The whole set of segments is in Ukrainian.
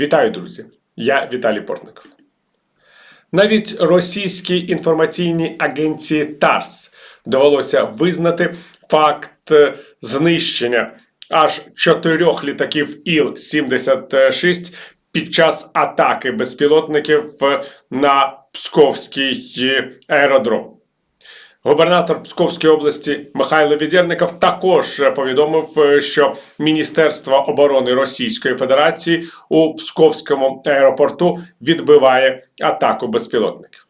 Вітаю, друзі! Я Віталій Портников. Навіть російській інформаційній агенції ТАРС довелося визнати факт е, знищення аж чотирьох літаків Іл-76 під час атаки безпілотників е, на Псковський е, аеродром. Губернатор Псковської області Михайло Відєрников також повідомив, е, що Міністерство оборони Російської Федерації у Псковському аеропорту відбиває атаку безпілотників.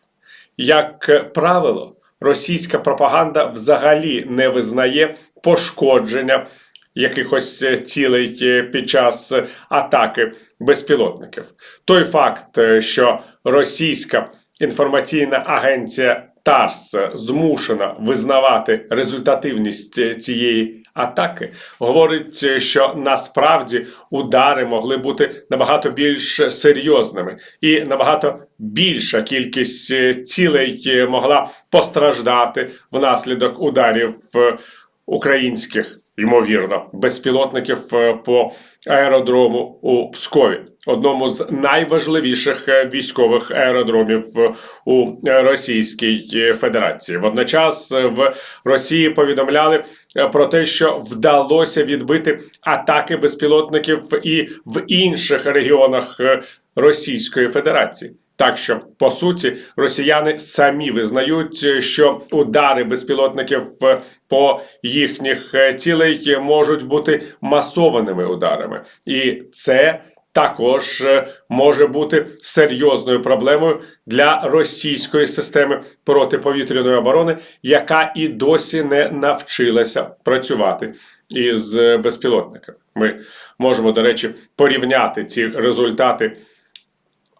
Як правило, російська пропаганда взагалі не визнає пошкодження якихось е, цілей е, під час атаки безпілотників. Той факт, що російська інформаційна агенція ТАРС змушена визнавати результативність цієї атаки, говорить, що насправді удари могли бути набагато більш серйозними, і набагато більша кількість цілей могла постраждати внаслідок ударів е, українських. Ймовірно, безпілотників е, по аеродрому у Пскові, одному з найважливіших е, військових аеродромів е, у Російській Федерації. Водночас в Росії повідомляли про те, що вдалося відбити атаки безпілотників і в інших регіонах Російської Федерації. Так що по суті росіяни самі визнають, е, що удари безпілотників е, по їхніх е, цілей можуть бути масованими ударами, і це також може бути серйозною проблемою для російської системи протиповітряної оборони, яка і досі не навчилася працювати із безпілотниками. Ми можемо, до речі, порівняти ці результати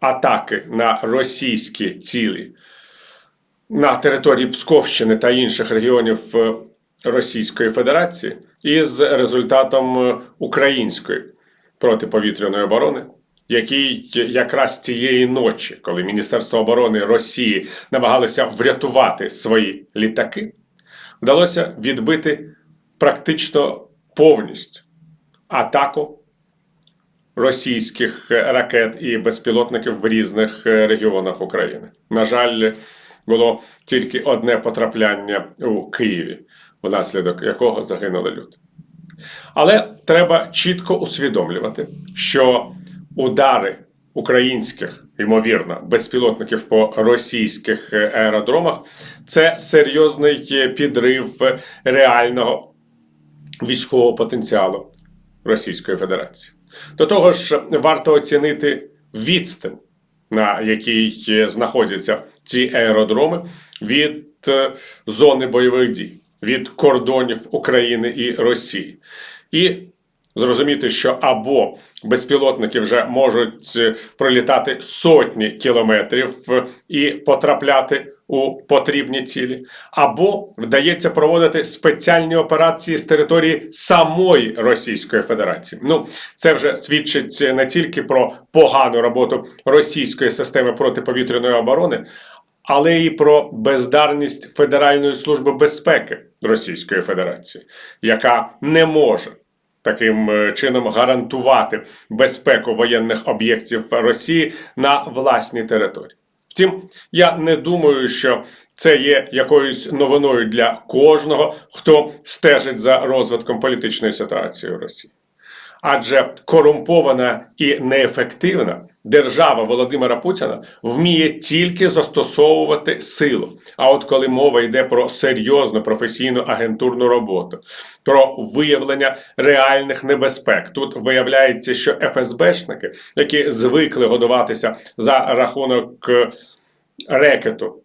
атаки на російські цілі на території Псковщини та інших регіонів е, Російської Федерації із результатом е, української протиповітряної оборони, який якраз цієї ночі, коли Міністерство оборони Росії намагалося врятувати свої літаки, вдалося відбити практично повністю атаку російських ракет і безпілотників в різних е, регіонах України. На жаль, було тільки одне потрапляння у Києві, внаслідок якого загинули люди. Але треба чітко усвідомлювати, що удари українських, ймовірно, безпілотників по російських е, аеродромах це серйозний е, підрив реального військового потенціалу Російської Федерації. До того ж, варто оцінити відстань, на якій знаходяться ці аеродроми від е, зони бойових дій, від кордонів України і Росії. І зрозуміти, що або безпілотники вже можуть е, пролітати сотні кілометрів і потрапляти у потрібні цілі, або вдається проводити спеціальні операції з території самої Російської Федерації. Ну, це вже свідчить не тільки про погану роботу російської системи протиповітряної оборони. Але і про бездарність Федеральної служби безпеки Російської Федерації, яка не може таким е, чином гарантувати безпеку воєнних об'єктів Росії на власній території. Втім, я не думаю, що це є якоюсь новиною для кожного, хто стежить за розвитком політичної ситуації в Росії. Адже корумпована і неефективна держава Володимира Путіна вміє тільки застосовувати силу. А от коли мова йде про серйозну професійну агентурну роботу, про виявлення реальних небезпек, тут виявляється, що ФСБшники, які звикли годуватися за рахунок е, рекету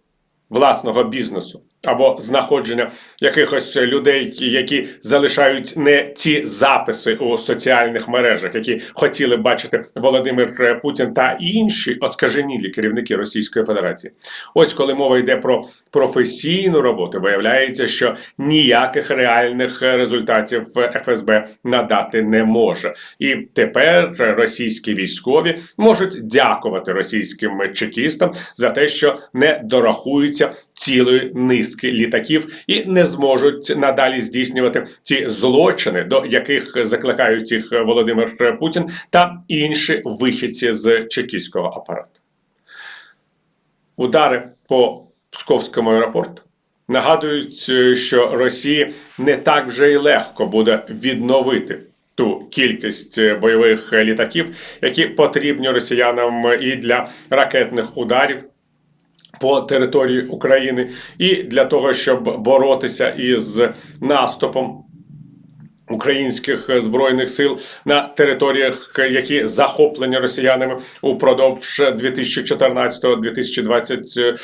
власного бізнесу або знаходження якихось людей, які залишають не ті записи у соціальних мережах, які хотіли бачити Володимир Путін та інші оскаженілі керівники Російської Федерації. Ось коли мова йде про професійну роботу, виявляється, що ніяких реальних результатів ФСБ надати не може. І тепер російські військові можуть дякувати російським чекістам за те, що не дорахуються цілої низки низки літаків і не зможуть надалі здійснювати ті злочини, до яких закликають їх Володимир Путін та інші вихідці з чекістського апарату. Удари по Псковському аеропорту нагадують, що Росії не так вже й легко буде відновити ту кількість бойових літаків, які потрібні росіянам і для ракетних ударів. По території України. І для того, щоб боротися із наступом українських збройних сил на територіях, які захоплені росіянами упродовж 2014-2022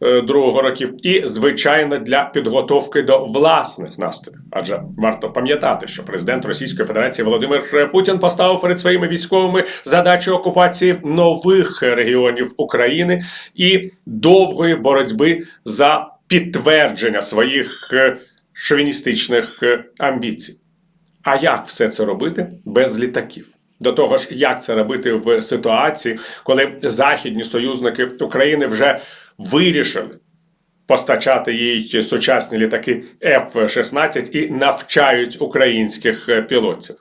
років, і звичайно для підготовки до власних наступів. Адже варто пам'ятати, що президент Російської Федерації Володимир Путін поставив перед своїми військовими задачу окупації нових регіонів України і довгої боротьби за підтвердження своїх е, шовіністичних е, амбіцій. А як все це робити без літаків? До того ж, як це робити в ситуації, коли західні союзники України вже вирішили постачати їй сучасні літаки F-16 і навчають українських е, пілотів?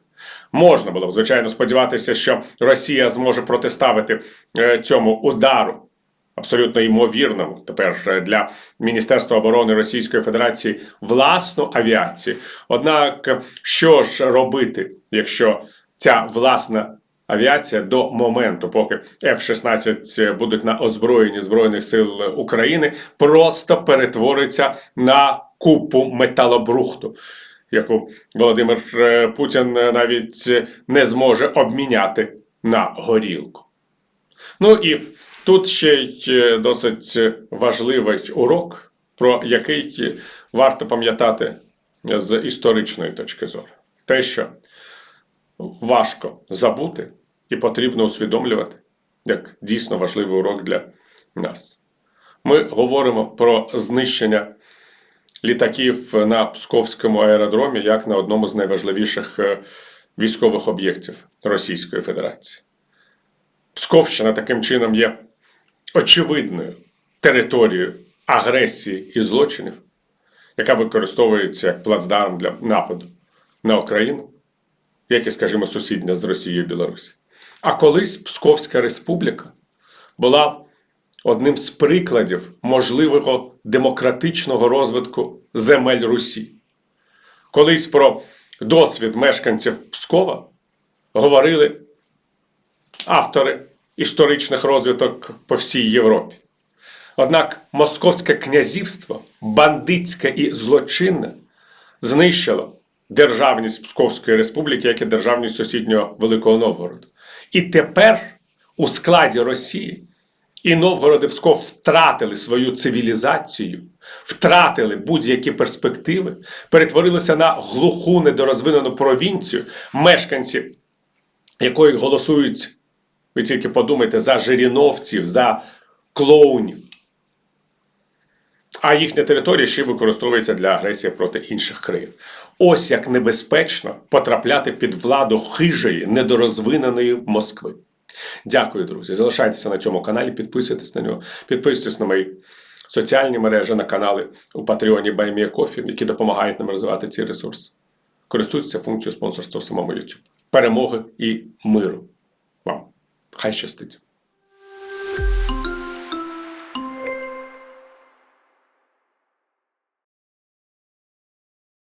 Можна було звичайно, сподіватися, що Росія зможе протиставити е, цьому удару. Абсолютно ймовірному тепер е, для Міністерства оборони Російської Федерації власну авіацію. Однак, що ж робити, якщо ця власна авіація до моменту, поки F-16 будуть на озброєнні Збройних сил України, просто перетвориться на купу металобрухту, яку Володимир е, Путін навіть не зможе обміняти на горілку. Ну і Тут ще й е, досить важливий урок, про який варто пам'ятати з історичної точки зору. Те, що важко забути і потрібно усвідомлювати як дійсно важливий урок для нас. Ми говоримо про знищення літаків на Псковському аеродромі як на одному з найважливіших е, військових об'єктів Російської Федерації. Псковщина таким чином є очевидною територією агресії і злочинів, яка використовується як плацдарм для нападу на Україну, як і, скажімо, сусідня з Росією Білорусі. А колись Псковська Республіка була одним з прикладів можливого демократичного розвитку земель Русі. Колись про досвід мешканців Пскова говорили автори історичних розвиток по всій Європі. Однак Московське князівство, бандитське і злочинне, знищило державність Псковської республіки, як і державність сусіднього Великого Новгороду. І тепер у складі Росії і Новгород і Псков втратили свою цивілізацію, втратили будь-які перспективи, перетворилися на глуху недорозвинену провінцію, мешканці якої голосують ви тільки подумайте за жиріновців, за клоунів. А їхня територія ще використовується для агресії проти інших країн. Ось як небезпечно потрапляти під владу хижої, недорозвиненої Москви. Дякую, друзі. Залишайтеся на цьому каналі, підписуйтесь на нього, підписуйтесь на мої соціальні мережі, на канали у Патреоні Баймія Кофі, які допомагають нам розвивати ці ресурси. Користуйтеся функцією спонсорства в самому YouTube. Перемоги і миру вам! Хай щастить!